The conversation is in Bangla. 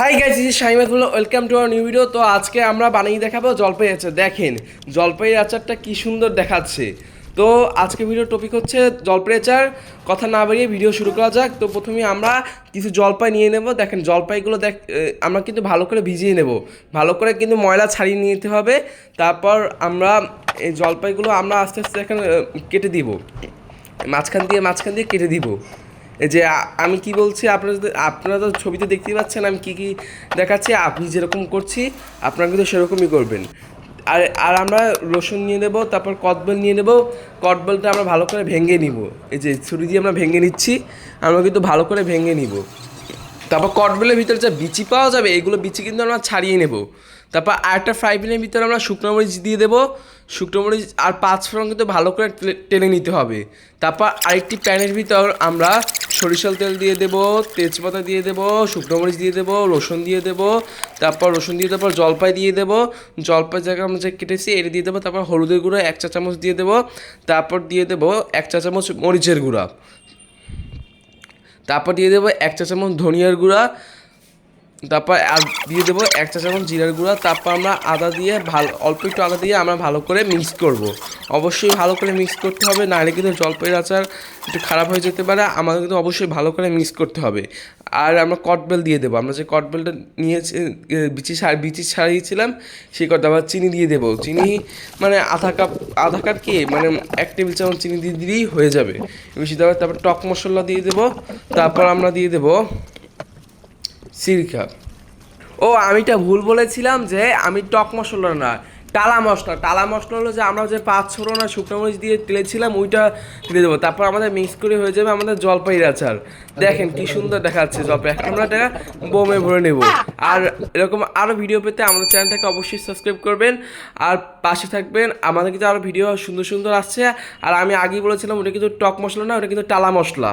Hi guys is Shahimatullah welcome to our new video তো আজকে আমরা বানিয়ে দেখাবো জলপাই আচার। দেখেন, জলপাই আচারটা কি সুন্দর দেখাচ্ছে। তো আজকে ভিডিও টপিক হচ্ছে জলপাই আচার। কথা না বাড়িয়ে ভিডিও শুরু করা যাক। তো প্রথমে আমরা কিছু জলপাই নিয়ে নেব। দেখেন, জলপাইগুলো দেখ আমরা কিন্তু ভালো করে ভিজিয়ে নেব। ভালো করে কিন্তু ময়লা ছাড়িয়ে নিতে হবে। তারপর আমরা এই জলপাইগুলো আমরা আস্তে আস্তে এখন কেটে দিব। মাঝখান দিয়ে মাঝখান দিয়ে কেটে দিব। যে আমি কি বলছি? আপনারা আপনারা তো ছবিতে দেখতেই পাচ্ছেন, আমি কি কি দেখাচ্ছি? আপনি যেরকম করছি, আপনারা কিন্তু সেরকমই করবেন। আর আর আমরা রসুন নিয়ে নেব, তারপর কটবেল নিয়ে নেব কটবেলটা আমরা ভালো করে ভেঙে নিব। এই যে ছুরি দিয়ে আমরা ভেঙে নিচ্ছি, আমরা কিন্তু ভালো করে ভেঙে নিব। তারপর কটবেলের ভিতরে যা বিচি পাওয়া যাবে, এগুলো বিচি কিন্তু আমরা ছাড়িয়ে নেব। তারপর আরেকটা ফ্রাই প্যানের ভিতরে আমরা শুকনো মরিচ দিয়ে দেবো। শুকনো মরিচ আর পাঁচ ফোড়ন কিন্তু ভালো করে টেনে নিতে হবে। তারপর আরেকটি প্যানের ভিতর আমরা সরিষার তেল দিয়ে দেবো, তেজপাতা দিয়ে দেবো, শুকনো মরিচ দিয়ে দেবো, রসুন দিয়ে দেবো, তারপর রসুন দিয়ে তারপর জলপাই দিয়ে দেবো। জলপাই জায়গা আমরা যে কেটেছি, এটা দিয়ে দেবো। তারপর হলুদের গুঁড়ো এক চা চামচ দিয়ে দেবো। তারপর দিয়ে দেবো এক চা চামচ মরিচের গুঁড়া। তারপর দিয়ে দেবো এক চা চামচ ধনিয়ার গুঁড়া তারপর দিয়ে দেবো এক চা চামচ জিরার গুঁড়া, তারপর আমরা আদা দিয়ে ভালো, অল্প একটু আদা দিয়ে আমরা ভালো করে মিক্স করব। অবশ্যই ভালো করে মিক্স করতে হবে, নাহলে কিন্তু জলপাইয়ের আচার একটু খারাপ হয়ে যেতে পারে, আমাদের কিন্তু অবশ্যই ভালো করে মিক্স করতে হবে। আর আমরা কটবেল দিয়ে দেবো, আমরা যে কটবেলটা নিয়েছি বিচি সার বিচি ছাড়িয়েছিলাম, সেই কটা আবার চিনি দিয়ে দেবো। চিনি মানে আধা কাপ আধা কাপ কি? মানে এক টেবিল চামচ চিনি দিয়ে দিলেই হয়ে যাবে। বেশি তারপর টক মশলা দিয়ে দেবো, তারপর আমরা দিয়ে দেবো সিরকা ও আমি আমিটা ভুল বলেছিলাম যে আমি টক মশলা না, টালা মশলা। টালা মশলা হলো যে আমরা যে পাঁচ ছোড়ো না শুকনো মরিচ দিয়ে তেলেছিলাম, ওইটা দিয়ে দেবো। তারপর আমাদের মিক্স করে হয়ে যাবে আমাদের জলপাইয়ের আচার। দেখেন কি সুন্দর দেখাচ্ছে জলপাই। আমরা এটা বোমে ভরে নেব। আর এরকম আরও ভিডিও পেতে আমাদের চ্যানেলটাকে অবশ্যই সাবস্ক্রাইব করবেন। আর পাশে থাকবেন, আমাদের কিন্তু আরও ভিডিও সুন্দর সুন্দর আসছে। আর আমি আগেই বলেছিলাম, ওটা কিন্তু টক মশলা না, ওটা কিন্তু টালা মশলা।